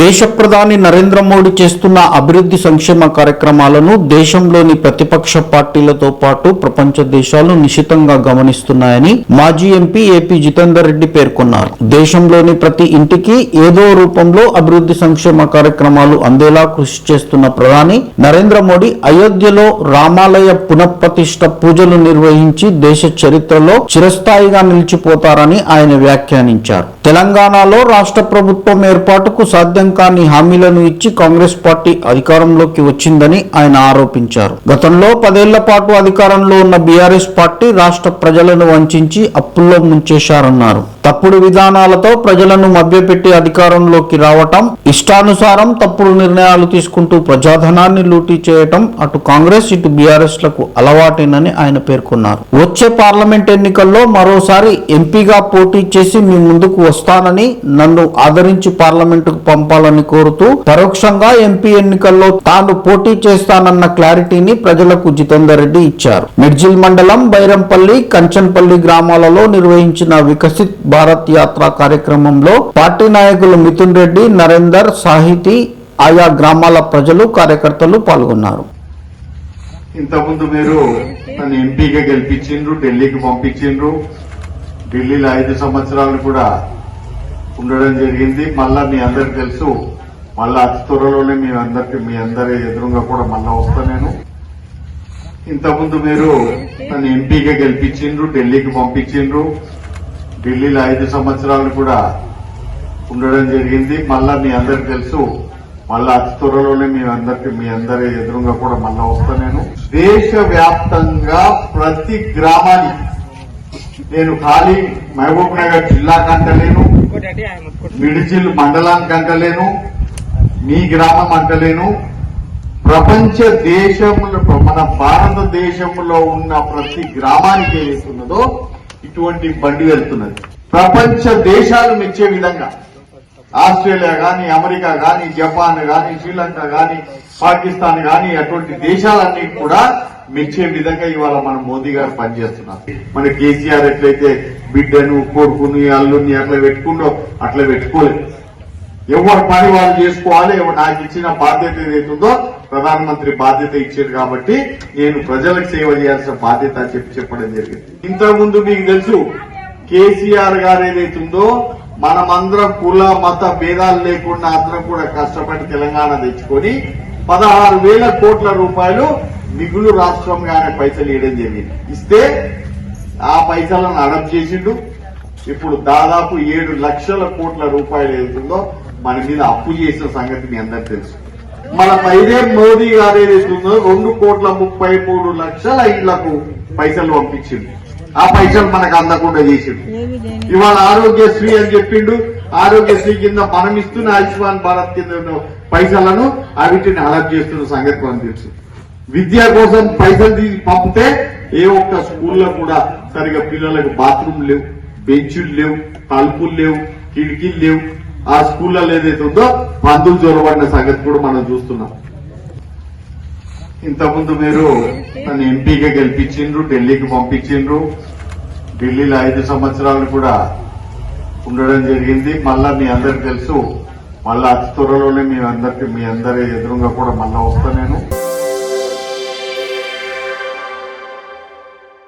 దేశ ప్రధాని నరేంద్ర మోడీ చేస్తున్న అభివృద్ధి సంక్షేమ కార్యక్రమాలను దేశంలోని ప్రతిపక్ష పార్టీలతో పాటు ప్రపంచ దేశాలు నిశితంగా గమనిస్తున్నాయని మాజీ ఎంపీ ఏపీ జితేందర్ రెడ్డి పేర్కొన్నారు. దేశంలోని ప్రతి ఇంటికి ఏదో రూపంలో అభివృద్ధి సంక్షేమ కార్యక్రమాలు అందేలా కృషి చేస్తున్న ప్రధాని నరేంద్ర మోడీ అయోధ్యలో రామాలయ పునఃప్రతిష్ట పూజలు నిర్వహించి దేశ చరిత్రలో చిరస్థాయిగా నిలిచిపోతారని ఆయన వ్యాఖ్యానించారు. తెలంగాణలో రాష్ట్ర ప్రభుత్వం ఏర్పాటుకు సాధ్యం కాని హామీలను ఇచ్చి కాంగ్రెస్ పార్టీ అధికారంలోకి వచ్చిందని ఆయన ఆరోపించారు. గతంలో పదేళ్ళ పాటు అధికారంలో ఉన్న బీఆర్ఎస్ పార్టీ రాష్ట్ర ప్రజలను వంచించి అప్పుల్లో ముంచేశారన్నారు. తప్పుడు విధానాలతో ప్రజలను మభ్యపెట్టి అధికారంలోకి రావటం ఇష్టానుసారం తప్పుడు నిర్ణయాలు తీసుకుంటూ ప్రజాధనాన్ని లూటీ చేయటం అటు కాంగ్రెస్ ఇటు బీఆర్ఎస్లకు అలవాటేనని ఆయన పేర్కొన్నారు. వచ్చే పార్లమెంట్ ఎన్నికల్లో మరోసారి ఎంపీగా పోటీ చేసి మీ ముందుకు వస్తానని నన్ను ఆదరించి పార్లమెంటుకు పంపాలని కోరుతూ పరోక్షంగా ఎంపీ ఎన్నికల్లో తాను పోటీ చేస్తానన్న క్లారిటీని ప్రజలకు జితేందర్ రెడ్డి ఇచ్చారు. మిడ్జిల్ మండలం బైరంపల్లి కంచన్పల్లి గ్రామాలలో నిర్వహించిన వికసిత్ భారత్ యాత్ర కార్యక్రమంలో పార్టీ నాయకులు మిథున్ రెడ్డి నరేందర్ సాహితీ ఆయా గ్రామాల ప్రజలు కార్యకర్తలు పాల్గొన్నారు. ఇంతకుముందు మీరు నన్ను ఎంపీగా గెలిపించిండ్రు ఢిల్లీకి పంపించిండ్రు. ఢిల్లీలో ఐదు సంవత్సరాలు కూడా ఉండడం జరిగింది. మళ్ళా మీ అందరికి తెలుసు మళ్ళా అతి త్వరలోనే మీ అందరికి మీ అందరి ఎదురుగా కూడా మళ్ళా వస్తా నేను. ఇంతకుముందు మీరు నన్ను ఎంపీగా గెలిపించిండ్రు ఢిల్లీకి పంపించిండ్రు. ఢిల్లీలో ఐదు సంవత్సరాలు కూడా ఉండడం జరిగింది. మళ్ళా మీ అందరికి తెలుసు మళ్ళా అతి త్వరలోనే మీ అందరికి మీ అందరి ఎదురుగా కూడా మళ్ళా వస్తా నేను. దేశ వ్యాప్తంగా ప్రతి గ్రామానికి నేను ఖాళీ మహబూబ్ నగర్ జిల్లాకి అంటలేను మిడిజిల్ మండలానికి అంటలేను మీ గ్రామం అంటలేను. ప్రపంచ దేశంలో మన భారతదేశంలో ఉన్న ప్రతి గ్రామానికి ఏదైతున్నదో ఇటువంటి బండి వెళ్తున్నది. ప్రపంచ దేశాలు మెచ్చే విధంగా ఆస్ట్రేలియా గాని అమెరికా గాని జపాన్ గాని శ్రీలంక గాని పాకిస్తాన్ గాని అటువంటి దేశాలన్నీ కూడా మెచ్చే విధంగా ఇవాళ మన మోదీ గారు పనిచేస్తున్నారు. మన కేసీఆర్ ఎట్లయితే బిడ్డను కొడుకుని అల్లుని అట్లా పెట్టుకుండో అట్లా పెట్టుకోలేదు. ఎవరి పని వాళ్ళు చేసుకోవాలి నాకు ఇచ్చిన బాధ్యత ఏదైతుందో ప్రధానమంత్రి బాధ్యత ఇచ్చారు కాబట్టి నేను ప్రజలకు సేవ చేయాల్సిన బాధ్యత అని చెప్పి చెప్పడం జరిగింది. ఇంతకు ముందు మీకు తెలుసు కేసీఆర్ గారు ఏదైతుందో మనమందరం కుల మత భేదాలు లేకుండా అందరం కూడా కష్టపడి తెలంగాణ తెచ్చుకొని పదహారు వేల కోట్ల రూపాయలు మిగులు రాష్ట్రంగానే పైసలు ఇవ్వడం జరిగింది. ఇస్తే ఆ పైసలను అడప్ చేసిండు. ఇప్పుడు దాదాపు ఏడు లక్షల కోట్ల రూపాయలు ఏదైతుందో మన మీద అప్పు చేసిన సంగతి మీ అందరికి తెలుసు. మన పైదే మోదీ గారు ఏదైతుందో రెండు కోట్ల ముప్పై మూడు లక్షల ఇళ్ళకు పైసలు పంపించిండు. ఆ పైసలు మనకు అందకుండా చేసిండు. ఇవాళ ఆరోగ్యశ్రీ అని చెప్పిండు. ఆరోగ్యశ్రీ కింద మనం ఇస్తున్న ఆయుష్మాన్ భారత్ కింద పైసలను అవిటిని అలర్ట్ చేస్తున్న సంగతి మనకు తెలుసు. విద్య కోసం పైసలు తీసి పంపితే ఏ ఒక్క స్కూల్లో కూడా సరిగా పిల్లలకు బాత్రూమ్ లేవు బెంచులు లేవు తలుపులు లేవు కిటికీలు లేవు. ఆ స్కూళ్ళలో ఏదైతే ఉందో పందులు చొరబడిన సంగతి కూడా మనం చూస్తున్నాం. ఇంతకుముందు మీరు నన్ను ఎంపీగా గెలిపించిండ్రు ఢిల్లీకి పంపించిండ్రు. ఢిల్లీలో ఐదు సంవత్సరాలు కూడా ఉండడం జరిగింది. మళ్ళా మీ అందరికి తెలుసు మళ్ళా అతి త్వరలోనే మీ అందరికి మీ అందరి ఎదురుగా కూడా మళ్ళా వస్తా నేను.